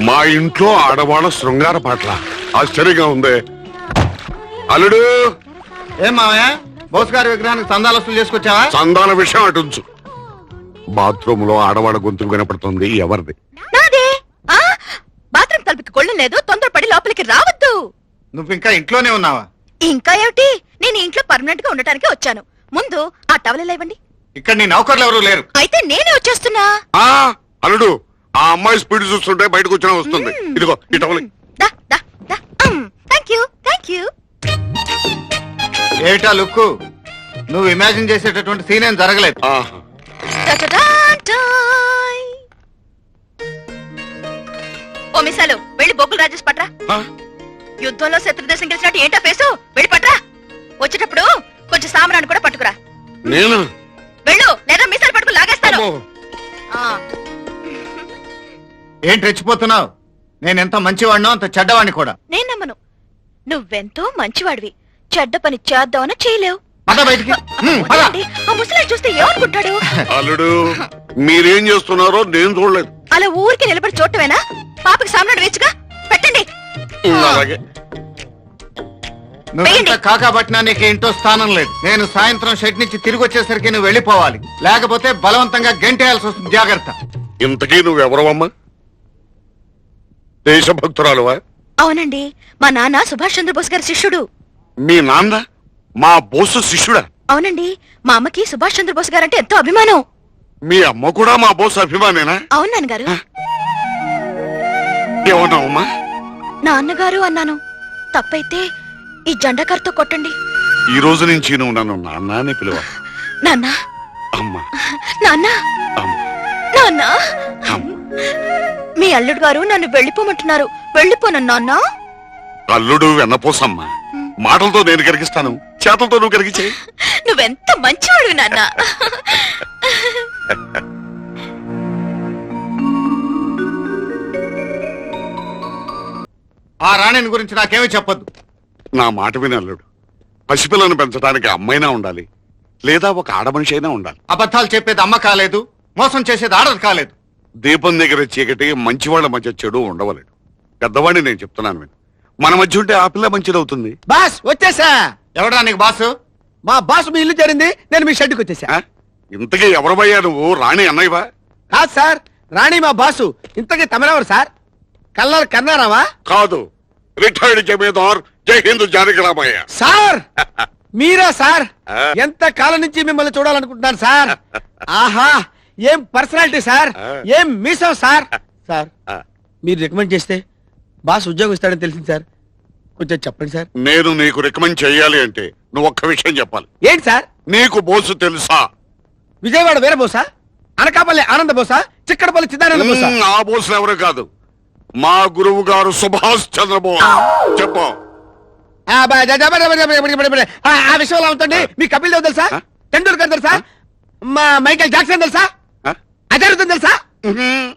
మా ఇంట్లో ఆడవాళ్ళ శృంగార పాటల. ఆశ్చర్యంగా ఉంది. అల్లుడు! ఏం మావయ్య బోస్ గారి విగ్రహానికి సందాలు వసూలు చేసుకొచ్చావా? సంధాన విషయం అటుంచు బాత్రూమ్లో ఆడవాళ్ళ గొంతు వినపడుతుంది ఎవరిది? నాదే! ఆ? బాత్రూమ్ తలుపుకి కొళ్ళు లేదు. తొందరపడి లోపలికి రావద్దు. నువ్వు ఇంకా ఇంట్లోనే ఉన్నావా? ఇంకా ఏమిటి? నేను ఇంట్లో పర్మనెంట్గా ఉండటానికి వచ్చాను. ముందు ఆ టవల్ ఎలా ఇవ్వండి ఇక్కడ నీ నౌకర్లు ఎవరు లేరు. అయితే నేనే వచ్చేస్తున్నా. ఆ అల్లుడు ఆ అమ్మాయి స్పీడ్ చూస్తుంటే బయటకు వచ్చినా వస్తుంది. ఇదిగో ఇటవలి దా దా దా. థ్యాంక్ యూ థ్యాంక్ యూ ఏమిటా లుక్కు? నువ్వు ఇమాజిన్ చేసేటటువంటి సీన్ ఏం జరగలేదు. ఆహా ఓ మిసాలు వెళ్ళి బొగ్గులు రాజేష్ పట్రా. ఆ, యుద్ధంలో శత్రుదేశం గెలిచినట్టు ఏంటా ఫేసు? వెళ్ళి పట్రా. వచ్చేటప్పుడు కొంచెం సామరాన్ని కూడా పట్టుకురా. నేను? వెళ్ళు లేదా మిసాలు పట్టుకు లాగేస్తాను. ఆ, ఏంటి రెచ్చిపోతున్నావు? నేను ఎంత మంచివాడినో అంత చెడ్డవాడిని కూడా. నేను నమ్మను. నువ్వెంతో మంచివాడివి. చెడ్డ పని చేద్దామని చేయలేవు. పద బయటికి. పద. వదలండి, ఆ ముసలాడు చూస్తే ఏమనుకుంటాడు అల్లుడు మీరేం చేస్తున్నారో నేను చూడలేదు. అలా ఊరికి నిలబడి చూడటమేనా? పాపకి సామ్రాడు వేచుగా? పెట్టండి. అలాగే. నువ్వు ఎంత వేయండి. కాకాబట్టినా నీకు ఇంటో స్థానం లేదు. నేను సాయంత్రం షెడ్ నుంచి తిరిగి వచ్చేసరికి నువ్వు వెళ్ళిపోవాలి. లేకపోతే బలవంతంగా గెంటేయాల్సి వస్తుంది. జాగ్రత్త. ఇంతకీ నువ్వెవరవమ్మా? దేశభక్తురాలువా? అవునండి. మా నాన్న సుభాష్ చంద్రబోస్ గారి శిష్యుడు. మీ నాన్న మా బోసు శిష్యుడా? అవునండి. మా అమ్మకి సుభాష్ చంద్రబోస్ గారంటే ఎంతో అభిమానం. మీ అమ్మ కూడా మా బోసు అభిమానేనా? అవును నాన్నగారు. ఏమన్నావమ్మా? నాన్నగారు అన్నాను. తప్పైతే ఈ జెండాకారుతో కొట్టండి. ఈ రోజు నుంచి నువ్వు నన్ను నాన్న అని పిలువ. నాన్న? అమ్మ. నాన్న? అమ్మ. నాన్న? మీ అల్లుడు గారు నన్ను వెళ్ళిపోమంటున్నారు. వెళ్ళిపోను నాన్న. అల్లుడు వెన్నపోసమ్మ. మాటలతో నేను కరిగిస్తాను చేతలతో నువ్వు కరిగించే నువ్వెంత మంచివాడు నాన్న. ఆ రాణిని గురించి నాకేమీ చెప్పొద్దు. నా మాట విని అల్లుడు. పసిపిల్లను పెంచడానికి అమ్మైనా ఉండాలి లేదా ఒక ఆడమనిషి అయినా ఉండాలి. అబద్ధాలు చెప్పేది అమ్మ కాలేదు మోసం చేసేది ఆడది కాలేదు. దీపం దగ్గర చీకటి మంచివాళ్ళ మధ్య చెడు ఉండవలేడు పెద్దవాడిని నేను చెప్తున్నాను విను. మన మధ్య ఉంటే ఆ పిల్ల మంచిదవుతుంది బాస్ వచ్చేసా? ఎవడా నీకు బాసు? మా బాస్ మీ ఇల్లు చేరింది నేను మీ షెడ్కి వచ్చేసా. ఆ? ఇంతకీ ఎవరమయ్యా నువ్వు? రాణి అన్నయ్యవా? కాదు సార్ రాణి మా బాసు. ఇంతకీ తమరెవరు సార్? కల్లర్ కన్నారావా? కాదు. రిటైర్డ్ జమీదార్ జై హింద్ జానకి రామయ్య. సార్! మీరా సార్. ఎంత కాలం నుంచి మిమ్మల్ని చూడాలనుకుంటున్నాను సార్? ఆహా! ఏం పర్సనాలిటీ సార్. ఏం మీసం సార్? సార్ మీరు రికమెండ్ చేస్తే బాస్ ఉద్యోగం ఇస్తాడని తెలిసింది సార్. కొంచెం చెప్పండి సార్. నేను నీకు రికమెండ్ చేయాలి అంటే నువ్వు ఒక్క విషయం చెప్పాలి. ఏంటి సార్? నీకు బోసు తెలుసా? విజయవాడ వీర బోసా? అనకాపల్లి ఆనంద బోసా? చిక్కడపల్లి చిదానంద బోసా? మ్మ్, ఆ బోసులు ఎవరు కాదు. మా గురువు గారు సుభాష్ చంద్రబోస్. చెప్పు. ఆ, విషయంలో ఉంటుంది మీ కపిల్ దేవ్ తెలుసా? టెండూల్కర్ తెలుసా? మా మైకేల్ జాక్సన్ తెలుసా? అజరుద్దన్ తెలుసా.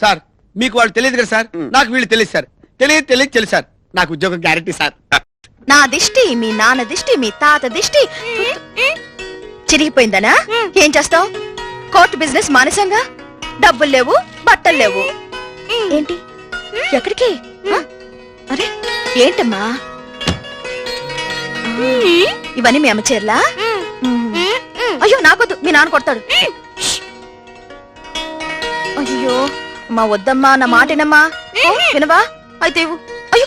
సార్ మీకు వాళ్ళు తెలియదు కదా సార్? నాకు వీళ్ళు తెలియదు సార్. తెలియదు తెలియదు తెలుసు సార్. నాకు ఉద్యోగం గ్యారెంటీ సార్. నా దిష్టి మీ నాన్న దిష్టి మీ తాత దిష్టి. చిరిగిపోయిందనా? ఏం చేస్తావ్? కోర్టు బిజినెస్ మానసంగా? డబ్బులు లేవు బట్టలు లేవు. ఏంటి? ఎక్కడికి? అరే ఏంటమ్మా? ఇవన్నీ మీ అమ్మ చీరలా అయ్యో నాకొద్దు. మీ నాన్న కొడతాడు. అయ్యో మా వద్దమ్మా నా మాటేనమ్మా వినవా? అయితే అయ్యో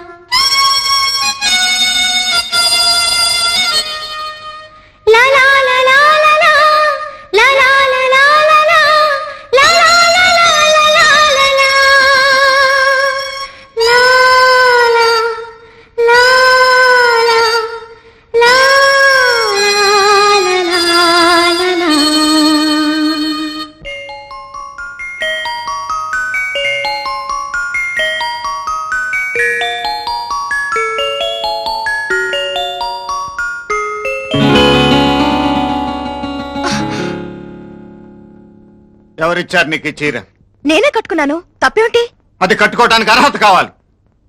ఎవరిచ్చారు నీకు ఈ చీర? నేనే కట్టుకున్నాను. తప్పేమిటి? అది కట్టుకోవడానికి అర్హత కావాలి.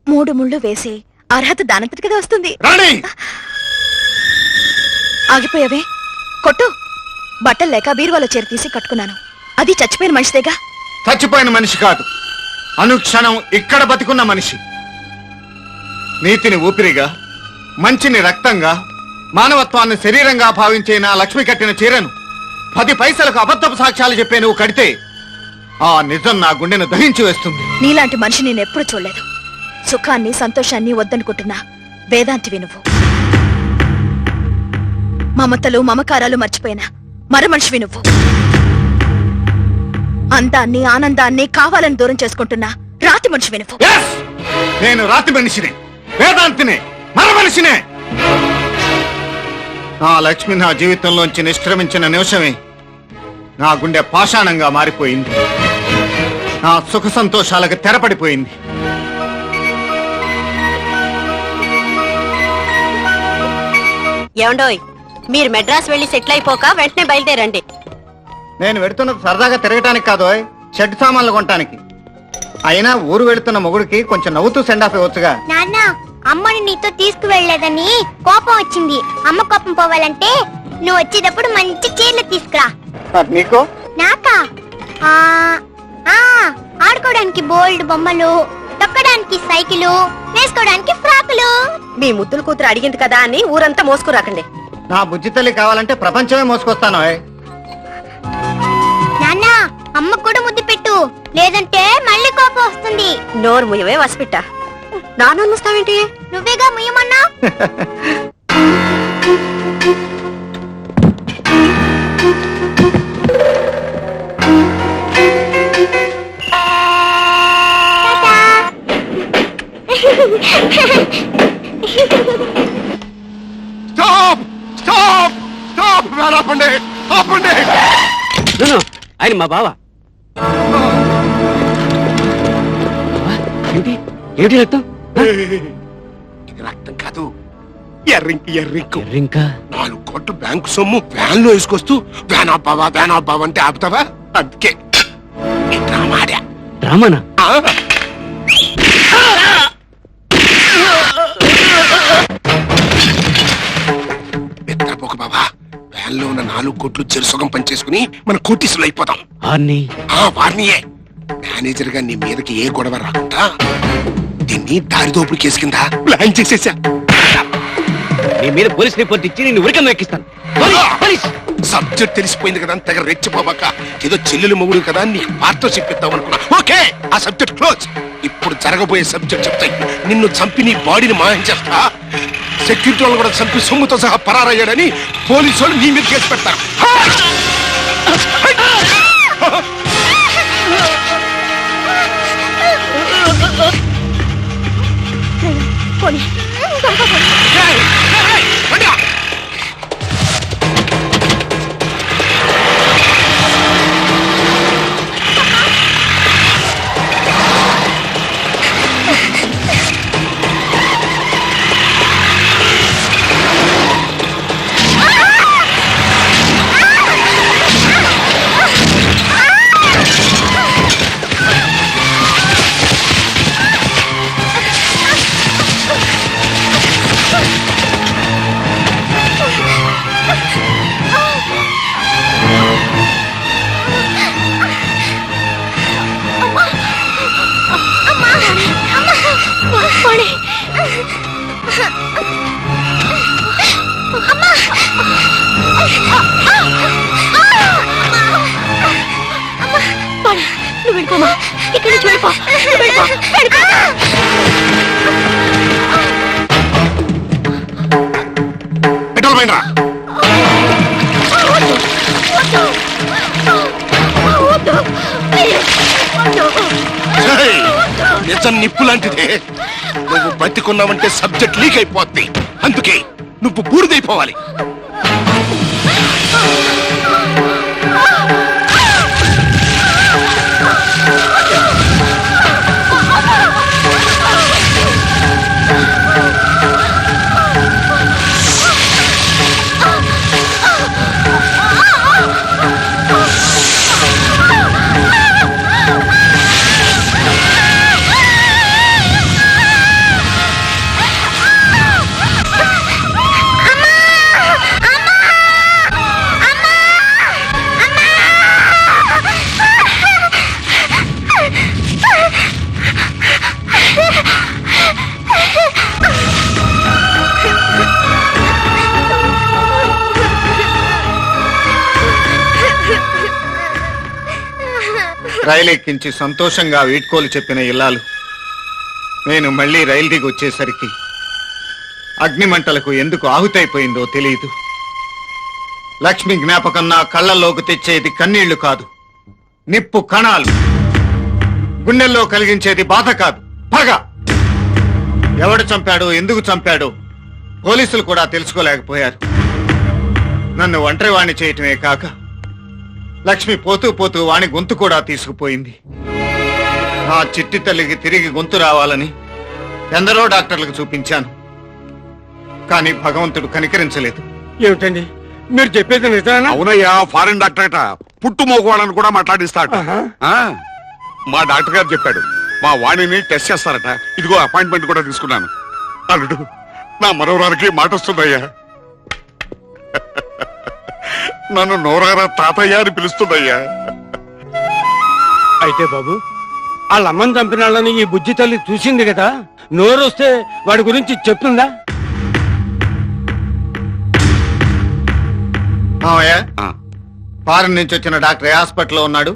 మూడు ముళ్ళు వేసి అర్హత దానంతటి కదా వస్తుంది. రాణి! ఆగిపోయావే? కొట్టు. బట్టలు లేక బీరువాలో చేరి తీసి కట్టుకున్నాను. అది చచ్చిపోయిన మనిషిదేగా? చచ్చిపోయిన మనిషి కాదు. అనుక్షణం ఇక్కడ బతికున్న మనిషి. నీతిని ఊపిరిగా మంచిని రక్తంగా మానవత్వాన్ని శరీరంగా భావించే నా లక్ష్మి కట్టిన చీరను పది పైసలకు అబద్ధపు సాక్ష్యాలు చెప్పే నువ్వు కడితే ఆ నిజం నా గుండెను దహించి వేస్తుంది. నీలాంటి మనిషి నేను ఎప్పుడు చూడలేదు. సుఖాన్ని సంతోషాన్ని వద్దనుకుంటున్నా. వేదాంతివి నువ్వు. మమతలు మమకారాలు మర్చిపోయినా. మర మనిషివి నువ్వు. అందాన్ని ఆనందాన్ని కావాలని దూరం చేసుకుంటున్నా. రాతి మనిషివి నువ్వు! నేను రాతి మనిషిని. వేదాంతిని. మన మనిషినే నా లక్ష్మి నా జీవితంలోంచి నిష్క్రమించిన నిమిషమే నా గుండె పాషాణంగా మారిపోయింది. నా సుఖ సంతోషాలకు తెరపడిపోయింది. ఏమండోయ్ మీరు మెడ్రాస్ వెళ్ళి సెటిల్ అయిపోక వెంటనే బయలుదేరండి. నేను వెడుతున్నది సరదాగా తిరగటానికి కాదు షెడ్ సామాన్లు కొనటానికి. అయినా ఊరు వెళుతున్న మొగుడికి కొంచెం నవ్వుతూ సెండ్ ఆఫ్ ఇవ్వచ్చుగా. నాన్న అమ్మని నీతో తీసుకువెళ్ళలేదని కోపం వచ్చింది. అమ్మ కోపం పోవాలంటే నువ్వు వచ్చేటప్పుడు మంచి చీరలు తీసుకురా. నీకో? నాకా? ఆ ఆ ఆడుకోవడానికి బోల్డ్ బొమ్మలు తొక్కడానికి సైకిలు వేసుకోవడానికి ఫ్రాకులు. మీ ముద్దుల కూతురు అడిగింది కదా అని ఊరంతా మోసుకురాకండి. నా బుజ్జి తల్లి కావాలంటే ప్రపంచమే మోసుకొస్తాను ఓయ్. నాన్న అమ్మ కూడా ముద్దు పెట్టు. లేదంటే మళ్ళీ కోపం వస్తుంది. నోరు ముయ్యవే వసిపిట్ట. నాన్న ముస్తావేంటి నువ్వేగా ముయ్యమన్నా? స్టాప్! స్టాప్! స్టాప్! ఆపండి ఆపండి ఆయన మా బావ. ఏంటి? ఏంటి రక్తం? ఇది రక్తం కాదు. ఎర్రింకి ఎర్రింకు. ఇంకా నాలుగు కోట్ల బ్యాంకు సొమ్ము వ్యాన్లో వేసుకొస్తూ వ్యాన్ ఆపావా వ్యాన్ ఆపావా అంటే ఆపుతావా? అందుకే. ఈ డ్రామా ఆడా. డ్రామానా? ఆ? నిద్రపోక బాబా. వ్యాన్లో ఉన్న నాలుగు కోట్లు చెరుసగం పనిచేసుకుని మన కోటీసులు అయిపోతాం. ఆర్ని ఆ వారినియే. మేనేజర్గా నీ మీదకి ఏ గొడవ రాకుండా దీన్ని దారిదోపుడు కేసు కింద? ప్లాన్ చేసేసా. నీ మీద పోలీస్ రిపోర్ట్ ఇచ్చి నేను ఉరికం ఎక్కిస్తాను. సబ్జెక్ట్ తెలిసిపోయింది కదా తెగ రెచ్చిపోబాక ఏదో చెల్లెలు మొగుడు కదా నీ పార్ట్నర్షిప్ ఇద్దాం అనుకున్నా. ఓకే ఆ సబ్జెక్ట్ క్లోజ్. ఇప్పుడు జరగబోయే సబ్జెక్ట్ చెప్తాయి నిన్ను చంపి నీ బాడీని మాయం చేస్తా. సెక్యూరిటీ వాళ్ళు కూడా చంపి సొమ్ముతో సహా పరారయ్యాడని పోలీసు వాళ్ళు నీ మీద కేసు పెడతారు. 过年你赶快回来 నువ్వు వెళ్ళిపోమా నుంచి వెళ్ళిపో వెళ్ళిపో పెట్రోల్ పైన నిజం నిప్పు లాంటిదే. నువ్వు బతికున్నావంటే సబ్జెక్ట్ లీక్ అయిపోద్ది. అందుకే నువ్వు బూడిదైపోవాలి. రైలు ఎక్కించి సంతోషంగా వీడ్కోలు చెప్పిన ఇల్లాలు. నేను మళ్ళీ రైలు దిగి వచ్చేసరికి అగ్నిమంటలకు ఎందుకు ఆహుతైపోయిందో తెలియదు. లక్ష్మి జ్ఞాపకం నా కళ్ళల్లోకి తెచ్చేది కన్నీళ్ళు కాదు. నిప్పు కణాలు. గుండెల్లో కలిగించేది బాధ కాదు. పగ! ఎవడు చంపాడో ఎందుకు చంపాడో పోలీసులు కూడా తెలుసుకోలేకపోయారు. నన్ను ఒంటరి వాణ్ణి చేయటమే కాక లక్ష్మి పోతూ పోతూ వాణి గొంతు కూడా తీసుకుపోయింది. నా చిట్టి తల్లికి తిరిగి గొంతు రావాలని ఎందరో డాక్టర్లకు చూపించాను. కానీ భగవంతుడు కనికరించలేదు. ఏమిటండి? మీరు చెప్పేది నిజమేనా? అవునయ్యా ఫారిన్ డాక్టర్ అట. పుట్టు మోకోవాలని కూడా. ఆ, మా డాక్టర్ గారు చెప్పాడు. మా వాణిని టెస్ట్ చేస్తారట. ఇదిగో అపాయింట్మెంట్ కూడా తీసుకున్నాను. అల్లుడు నా మనవరానికి మాట వస్తుందయ్యా నన్ను నోరారా తాతయ్య అని పిలుస్తుందయ్యా. అయితే బాబు వాళ్ళ అమ్మని చంపిన వాళ్ళని ఈ బుజ్జి తల్లి చూసింది కదా? నోరు వస్తే వాడి గురించి చెప్తుందా? మావయ్య. ఫారెన్ నుంచి వచ్చిన డాక్టర్ హాస్పిటల్లో ఉన్నాడు?